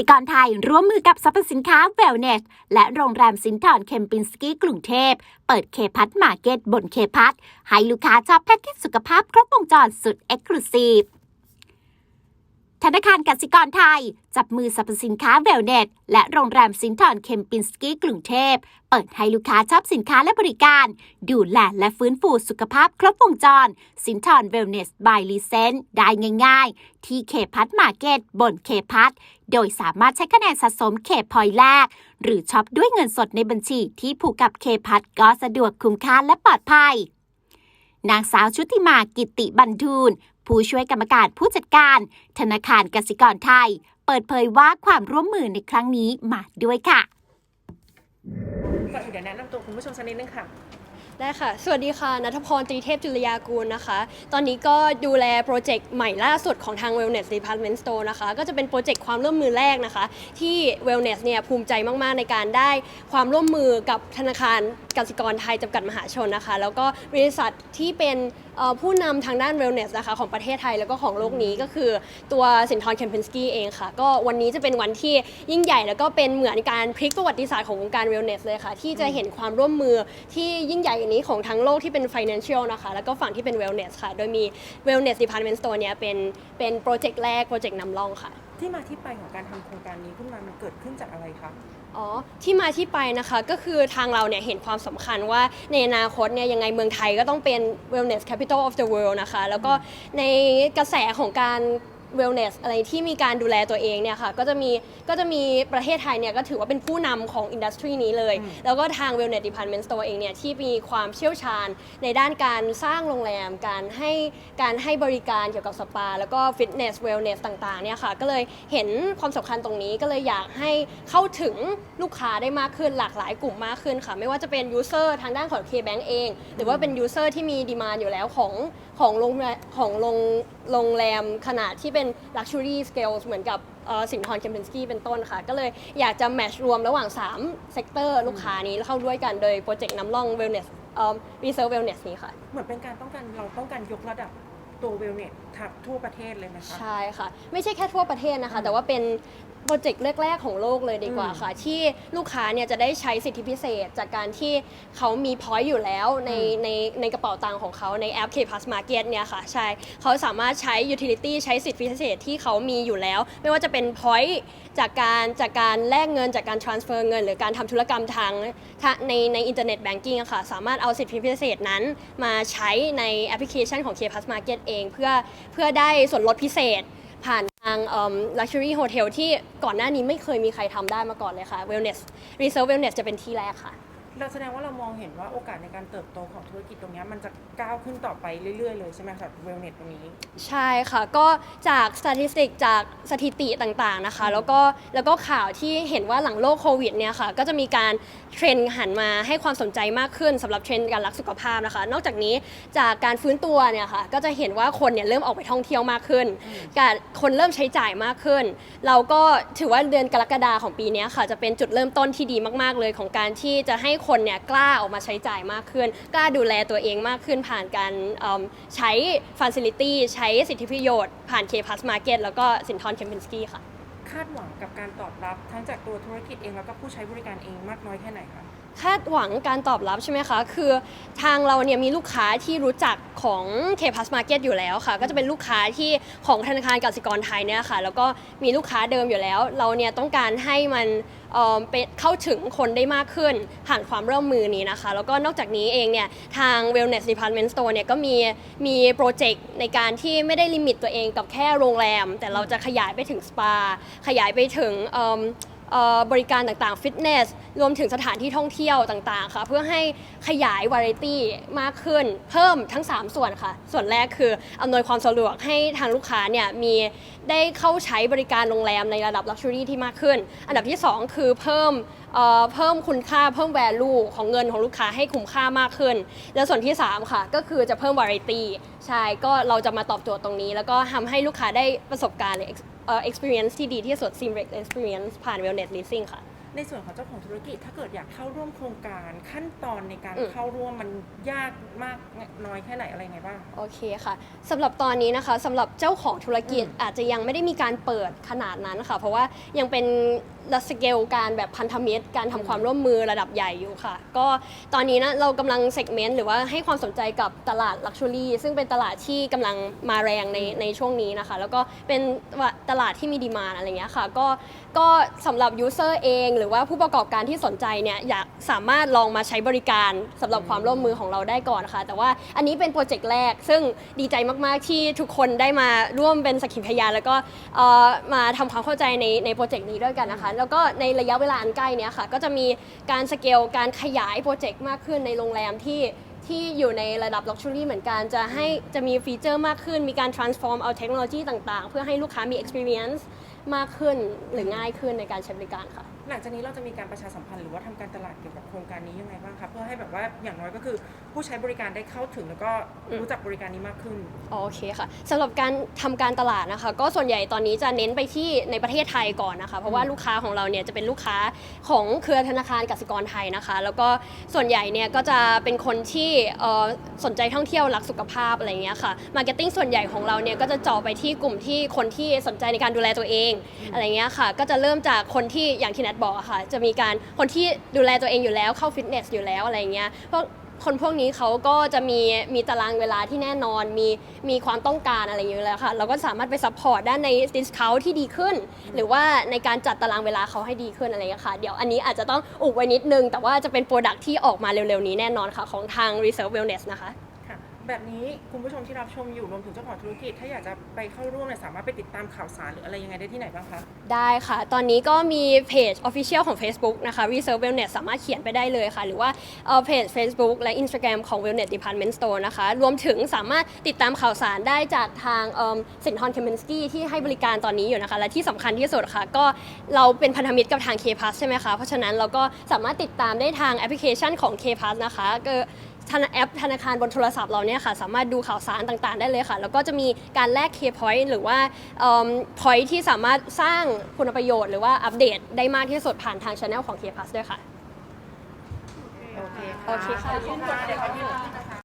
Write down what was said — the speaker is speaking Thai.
สิกรไทย ร่วมมือกับสรรพสินค้าเวลเนสและโรงแรมสินทรเคมปินสกี้กรุงเทพ เปิดเคพัทมาร์เก็ตบนเคพัทให้ลูกค้าชอบแพ็กเกจสุขภาพครบวงจรสุดเอ็กซ์คลูซีฟ ธนาคารกสิกรไทย จับมือสรรพสินค้าเวลเนตและโรงแรมสินทรเคมปินสกี้กรุงเทพ เปิดให้ลูกค้าชอบสินค้าและบริการ ดูแลและฟื้นฟูสุขภาพครบวงจร สินทรเวลเนสบายลีเซนได้ง่าย ๆ ที่เคพัทมาร์เก็ตบนเคพัทโดยสามารถใช้คะแนนสะสมเคพอยแรก หรือช็อปด้วยเงินสดในบัญชีที่ผูกกับเคพัทก็สะดวกคุ้มค่าและปลอดภัย นางสาวชุติมากิติบันทูล ผู้ช่วยกรรมการผู้จัดการ ธนาคารกสิกรไทย เปิดเผยว่าความร่วมมือในครั้งนี้มาด้วยค่ะก่อนอื่นเดี๋ยวแนะนำตัวคุณผู้ชมสักนิดนึงค่ะ ได้ค่ะ สวัสดีค่ะ นัทพรตรีเทพจุลยากูลนะคะ ตอนนี้ก็ดูแลโปรเจกต์ใหม่ล่าสุดของทาง Wellness Department Store นะคะ ก็จะเป็นโปรเจกต์ความร่วมมือแรกนะคะ ที่ Wellness เนี่ยภูมิใจมาก ๆ ในการได้ความร่วมมือกับธนาคารกสิกรไทยจำกัดมหาชนนะคะ แล้วก็บริษัทที่เป็นผู้นำทางด้าน Wellness นะคะของประเทศไทยแล้วก็ของโลกนี้ก็คือตัวสินทรเคมเพนสกี้เองค่ะ ก็วันนี้จะเป็นวันที่ยิ่งใหญ่แล้วก็เป็นเหมือนการพลิกประวัติศาสตร์ของวงการ Wellness เลยค่ะ ที่จะเห็นความร่วมมือที่ยิ่งใหญ่นี้ของทั้งโลกที่เป็น Financial นะคะแล้วก็ฝั่งที่เป็น Wellness ค่ะ โดยมี Wellness Department Store เนี่ยเป็นเป็นโปรเจกต์แรกโปรเจกต์นำร่องค่ะ ที่มาที่ไปของการทำโครงการนี้ขึ้นมามันเกิดขึ้นจากอะไรคะ อ๋อที่มาที่ไปนะคะก็คือทางเราเนี่ยเห็นความสำคัญว่าในอนาคตเนี่ยยังไงเมืองไทยก็ต้องเป็น wellness capital of the world นะคะ แล้วก็ในกระแสของการ wellness อะไรที่มีการดูแลตัวเองเนี่ยค่ะก็จะมีก็จะมีประเทศไทยเนี่ยก็ถือว่าเป็นผู้นำของอินดัสทรีนี้เลยอืมแล้วก็ทาง wellness department store เองเนี่ยที่มีความเชี่ยวชาญในด้านการสร้างโรงแรม การให้การให้บริการเกี่ยวกับสปา แล้วก็ fitness wellness ต่างๆเนี่ยค่ะก็เลยเห็นความสำคัญตรงนี้ก็เลยอยากให้เข้าถึงลูกค้าได้มากขึ้นหลากหลายกลุ่มมากขึ้นค่ะ ไม่ว่าจะเป็น user ทางด้านของ KBank เอง หรือว่าเป็น user ที่มีดีมานอยู่แล้วของของโรงแรมของโรงโรงแรมขนาดที่เป็น luxury scale เหมือนกับเอ่อสินทรเคมเปนสกี้เป็นต้นค่ะ ก็เลยอยากจะแมทช์รวมระหว่าง 3 เซกเตอร์ลูกค้านี้เข้าด้วยกันโดยโปรเจกต์นำร่อง wellness เอ่อ reserve wellness นี้ค่ะ เหมือนเป็นการต้องการเราต้องการยกระดับตัวเวลเนสทับทั่วประเทศเลยไหมคะ ใช่ค่ะ ไม่ใช่แค่ทั่วประเทศนะคะ แต่ว่าเป็นโป รเจกต์แรก ๆ ของโลกเลยดีกว่าค่ะ ที่ลูกค้าเนี่ยจะได้ใช้สิทธิพิเศษ จากการที่เขามีพอยต์อยู่แล้วในในในกระเป๋าตังค์ของเขาในแอป K Plus Market เนี่ยค่ะ ใช่เขาสามารถใช้ utility ใช้สิทธิพิเศษที่เขามีอยู่แล้ว ไม่ว่าจะเป็น point จากการจากการแลกเงินจากการ transfer เงิน หรือการทำธุรกรรมทางทางในในอินเทอร์เน็ตแบงกิ้งอะค่ะสามารถเอาสิทธิพิเศษนั้นมาใช้ในแอปพลิเคชันของ K Plus Market เอง เพื่อเพื่อได้ส่วนลดพิเศษผ่านทางเอิ่ม luxury hotel ที่ก่อนหน้านี้ไม่เคยมีใครทำได้มาก่อนเลยค่ะ wellness reserve wellness จะเป็นที่แรกค่ะ เราแสดงว่าเรามองเห็นว่าโอกาสในการเติบโตของธุรกิจตรงเนี้ยมันจะก้าวขึ้นต่อไปเรื่อยๆเลยใช่ไหมคะเวลเนสตตรงนี้ ใช่ค่ะ ก็จากสถิติจากสถิติต่างๆนะคะ แล้วก็แล้วก็ข่าวที่เห็นว่าหลังโรคโควิดเนี่ยค่ะ ก็จะมีการเทรนด์หันมาให้ความสนใจมากขึ้นสำหรับเทรนด์การรักสุขภาพนะคะ นอกจากนี้จากการฟื้นตัวเนี่ยค่ะ ก็จะเห็นว่าคนเนี่ยเริ่มออกไปท่องเที่ยวมากขึ้น การคนเริ่มใช้จ่ายมากขึ้น เราก็ถือว่าเดือนกรกฎาของปีนี้ค่ะ จะเป็นจุดเริ่มต้นที่ดีมากๆเลยของการที่จะให้คนเนี่ยกล้าออกมาใช้จ่ายมากขึ้น กล้าดูแลตัวเองมากขึ้นผ่านการใช้ฟันซิลิตี้ใช้สิทธิประโยชน์ ผ่าน K Plus Market แล้วก็สินทรเคมเปนสกี้ค่ะคาดหวังกับการตอบรับทั้งจากตัวธุรกิจเองแล้วก็ผู้ใช้บริการเองมากน้อยแค่ไหนคะคาดหวังการตอบรับใช่ไหมคะ คือทางเราเนี่ยมีลูกค้าที่รู้จักของ K Plus Market อยู่แล้วค่ะ ก็จะเป็นลูกค้าที่ของธนาคารกสิกรไทยเนี่ยค่ะ แล้วก็มีลูกค้าเดิมอยู่แล้ว เราเนี่ยต้องการให้มันเอ่อเป็นเข้าถึงคนได้มากขึ้น ผ่านความร่วมมือนี้นะคะ แล้วก็นอกจากนี้เองเนี่ยทาง Wellness Department Store เนี่ยก็มีมีโปรเจกต์ในการที่ไม่ได้ลิมิตตัวเองกับแค่โรงแรม แต่เราจะขยายไปถึงสปา ขยายไปถึงเอ่อ บริการต่างๆ ฟิตเนส รวมถึงสถานที่ท่องเที่ยวต่างๆ ค่ะ เพื่อให้ขยายวาไรตี้มากขึ้น เพิ่มทั้ง 3 ส่วนค่ะ ส่วนแรกคือ อำนวยความสะดวกให้ทางลูกค้าเนี่ยมีได้เข้าใช้บริการโรงแรมในระดับลักชัวรี่ที่มากขึ้น อันดับที่ 2 คือเพิ่ม เอ่อเพิ่มคุณค่าเพิ่ม value ของเงินของลูกค้าให้คุ้มค่ามากขึ้น และส่วนที่ 3 ค่ะ ก็คือจะเพิ่ม variety ใช่ ก็เราจะมาตอบโจทย์ตรงนี้ แล้วก็ทำให้ลูกค้าได้ประสบการณ์หรือเอ่อ experience ที่ดีที่สุด seamless experience ผ่าน wellness leasing ค่ะในส่วนของเจ้าของธุรกิจถ้าเกิดอยากเข้าร่วมโครงการขั้นตอนในการอืมเข้าร่วมมันยากมากน้อยแค่ไหนอะไรไงบ้างโอเคค่ะสำหรับตอนนี้นะคะสำหรับเจ้าของธุรกิจอืมอาจจะยังไม่ได้มีการเปิดขนาดนั้นค่ะ เพราะว่ายังเป็นระสเกลการแบบพันธมิตร การทำความร่วมมือระดับใหญ่อยู่ค่ะ ก็ตอนนี้นะเรากำลังเซกเมนต์หรือว่าให้ความสนใจกับตลาดลักชัวรี่ซึ่งเป็นตลาดที่กำลังมาแรงในในช่วงนี้นะคะ แล้วก็เป็นตลาดที่มีดีมานอะไรเงี้ยค่ะ ก็ก็สำหรับยูเซอร์เอง หรือว่าผู้ประกอบการที่สนใจเนี่ยอยากสามารถลองมาใช้บริการสำหรับความร่วมมือของเราได้ก่อนค่ะแต่ว่าอันนี้เป็นโปรเจกต์แรก ซึ่งดีใจมาก ๆ ที่ทุกคนได้มาร่วมเป็นสักขีพยานแล้วก็เอ่อมาทำความเข้าใจในในโปรเจกต์นี้ด้วยกันนะคะแล้วก็ในระยะเวลาอันใกล้เนี้ยค่ะ ก็จะมีการสเกลการขยายโปรเจกต์มากขึ้นในโรงแรมที่ที่อยู่ในระดับ Luxury เหมือนกัน จะให้จะมีฟีเจอร์มากขึ้น มีการ transform เอาเทคโนโลยีต่างๆ เพื่อให้ลูกค้ามี experience มากขึ้นหรือง่ายขึ้นในการใช้บริการค่ะ หลังจากนี้เราจะมีการประชาสัมพันธ์หรือว่าทำการตลาดเกี่ยวกับโครงการนี้ยังไงบ้างคะเพื่อให้แบบว่าอย่างน้อยก็คือผู้ใช้บริการได้เข้าถึงแล้วก็รู้จักบริการนี้มากขึ้นโอเคค่ะสำหรับการทำการตลาดนะคะ ก็ส่วนใหญ่ตอนนี้จะเน้นไปที่ในประเทศไทยก่อนนะคะ เพราะว่าลูกค้าของเราเนี่ยจะเป็นลูกค้าของเครือธนาคารกสิกรไทยนะคะ แล้วก็ส่วนใหญ่เนี่ยก็จะเป็นคนที่เอ่อสนใจท่องเที่ยวรักสุขภาพอะไรอย่างเงี้ยค่ะมาร์เก็ตติ้งส่วนใหญ่ของเราเนี่ยก็จะเจาะไปที่กลุ่มที่คนที่สนใจในการดูแลตัวเองอะไรเงี้ยค่ะ ก็จะเริ่มจากคนที่อย่างที่แนทบอกอะค่ะ จะมีการคนที่ดูแลตัวเองอยู่แล้วเข้าฟิตเนสอยู่แล้วอะไรเงี้ยพราะคนพวกนี้เขาก็จะมีมีตารางเวลาที่แน่นอน มีมีความต้องการอะไรอย่างเงี้ยแล้วค่ะเราก็สามารถไปซัพพอร์ตด้านในดิสคาวที่ดีขึ้น หรือว่าในการจัดตารางเวลาเขาให้ดีขึ้นอะไรอย่างเงี้ยค่ะ เดี๋ยวอันนี้อาจจะต้องอุบไว้นิดนึง แต่ว่าจะเป็นโปรดักที่ออกมาเร็วๆนี้แน่นอนค่ะ ของทาง Reserve Wellness นะคะ แบบนี้คุณผู้ชมที่รับชมอยู่รวมถึงเจ้าของธุรกิจ ถ้าอยากจะไปเข้าร่วมเนี่ยสามารถไปติดตามข่าวสารหรืออะไรยังไงได้ที่ไหนบ้างคะ ได้ค่ะ ตอนนี้ก็มีเพจ Official ของ Facebook นะคะ Reserve Wellness สามารถเขียนไปได้เลยค่ะ หรือว่าเอ่อเพจ Facebook และ Instagram ของ Wellness Department Store นะคะ รวมถึงสามารถติดตามข่าวสารได้จากทางสินทรเคมเ n นสกี้ที่ให้บริการตอนนี้อยู่นะคะ และที่สำคัญที่สุดค่ะ ก็เราเป็นพันธมิตรกับทาง K Pass ใช่ไหมคะ เพราะฉะนั้นเราก็สามารถติดตามได้ทางแอปพลิเคชันของ K Pass นะคะก็ ธนาแอปธนาคารบนโทรศัพท์เราเนี่ยค่ะสามารถดูข่าวสารต่างๆ ได้เลยค่ะ แล้วก็จะมีการแลก K point หรือว่าเอิ่ม point ที่สามารถสร้างคุณประโยชน์หรือว่าอัปเดตได้มากที่สุดผ่านทางช anel ของ K Plus ด้วยค่ะ โอเคโอเคค่ะ